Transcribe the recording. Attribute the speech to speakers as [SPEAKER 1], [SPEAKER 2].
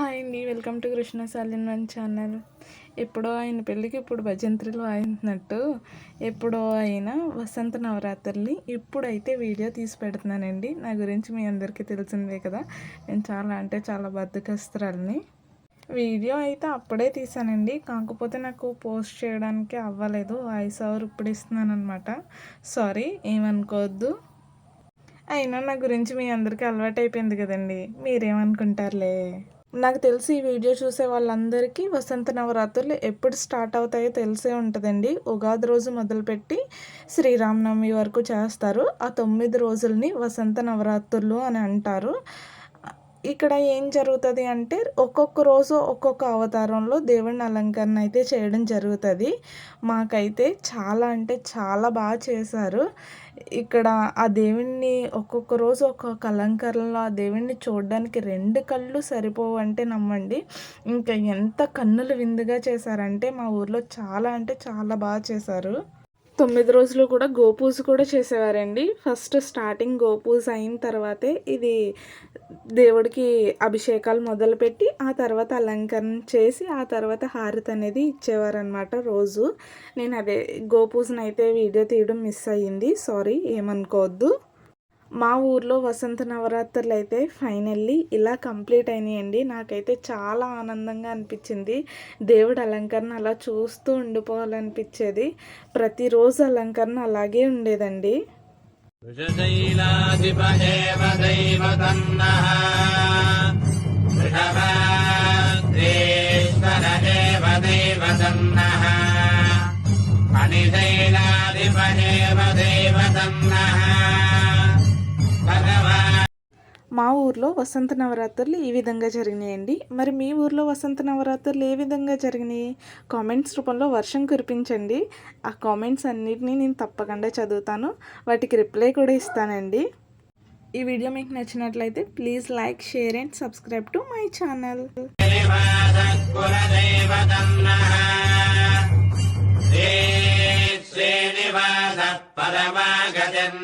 [SPEAKER 1] Hi అండి welcome to Krishna సాలిన్ one channel. ఎప్పుడో ఆయన పెళ్ళికి ఇప్పుడు భజంత్రులు వాయించినట్టు ఎప్పుడో అయినా వసంత నవరాత్రుల్ని ఇప్పుడైతే వీడియో తీసి పెడుతున్నానండి. నా గురించి మీ అందరికీ తెలిసిందే కదా. నేను చాలా అంటే చాలా బద్దకస్తురాలని. వీడియో అయితే అప్పుడే తీసానండి. కాకపోతే నాకు పోస్ట్ చేయడానికి అవ్వలేదు. వాయిస్ ఓవర్ ఇప్పుడు ఇస్తున్నాను అనమాట సారీ ఏమనుకోవద్దు. అయినా నా గురించి మీ అందరికీ అలవాటు అయిపోయింది కదండి. మీరేమనుకుంటారులే? నాకు తెలిసి ఈ వీడియో చూసే వాళ్ళందరికీ వసంత నవరాత్రులు ఎప్పుడు స్టార్ట్ అవుతాయో తెలిసే ఉంటుందండి. ఉగాది రోజు మొదలుపెట్టి శ్రీరామనవమి వరకు చేస్తారు. ఆ తొమ్మిది రోజుల్ని వసంత నవరాత్రులు అని అంటారు. ఇక్కడ ఏం జరుగుతుంది అంటే ఒక్కొక్క రోజు ఒక్కొక్క అవతారంలో దేవుడిని అలంకరణ అయితే చేయడం జరుగుతుంది. మాకైతే చాలా అంటే చాలా బాగా చేశారు. ఇక్కడ ఆ దేవుణ్ణి ఒక్కొక్క రోజు ఒక్కొక్క అలంకరణలో ఆ దేవుణ్ణి చూడడానికి రెండు కళ్ళు సరిపోవు అంటే నమ్మండి. ఇంకా ఎంత కన్నులు విందుగా చేశారంటే మా ఊర్లో చాలా అంటే చాలా బాగా చేశారు. తొమ్మిది రోజులు కూడా గోపూజ కూడా చేసేవారండి. ఫస్ట్ స్టార్టింగ్ గోపూజ అయిన తర్వాతే ఇది దేవుడికి అభిషేకాలు మొదలుపెట్టి ఆ తర్వాత అలంకరణ చేసి ఆ తర్వాత హారతి అనేది ఇచ్చేవారనమాట రోజు. నేను అదే గోపూజను అయితే వీడియో తీయడం మిస్ అయ్యింది. సారీ ఏమనుకోవద్దు. మా ఊర్లో వసంత నవరాత్రులు అయితే ఫైనల్లీ ఇలా కంప్లీట్ అయినాయండి. నాకైతే చాలా ఆనందంగా అనిపించింది. దేవుడు అలంకరణ అలా చూస్తూ ఉండిపోవాలనిపించేది. ప్రతిరోజు అలంకరణ అలాగే ఉండేదండి.
[SPEAKER 2] वृषशैलाधिप एव दैवतं नः ऋषभाग्रिश्वर एव दैव तन्नः मणिशैलाधिप एव दैवतन्नः
[SPEAKER 1] మా ఊర్లో వసంత నవరాత్రులు ఈ విధంగా జరిగినాయండి. మరి మీ ఊర్లో వసంత నవరాత్రులు ఏ విధంగా జరిగినాయి? కామెంట్స్ రూపంలో వర్షం కురిపించండి. ఆ కామెంట్స్ అన్నిటినీ నేను తప్పకుండా చదువుతాను. వాటికి రిప్లై కూడా ఇస్తానండి. ఈ వీడియో మీకు నచ్చినట్లయితే please like share and subscribe to my channel.
[SPEAKER 2] పరమాగజన్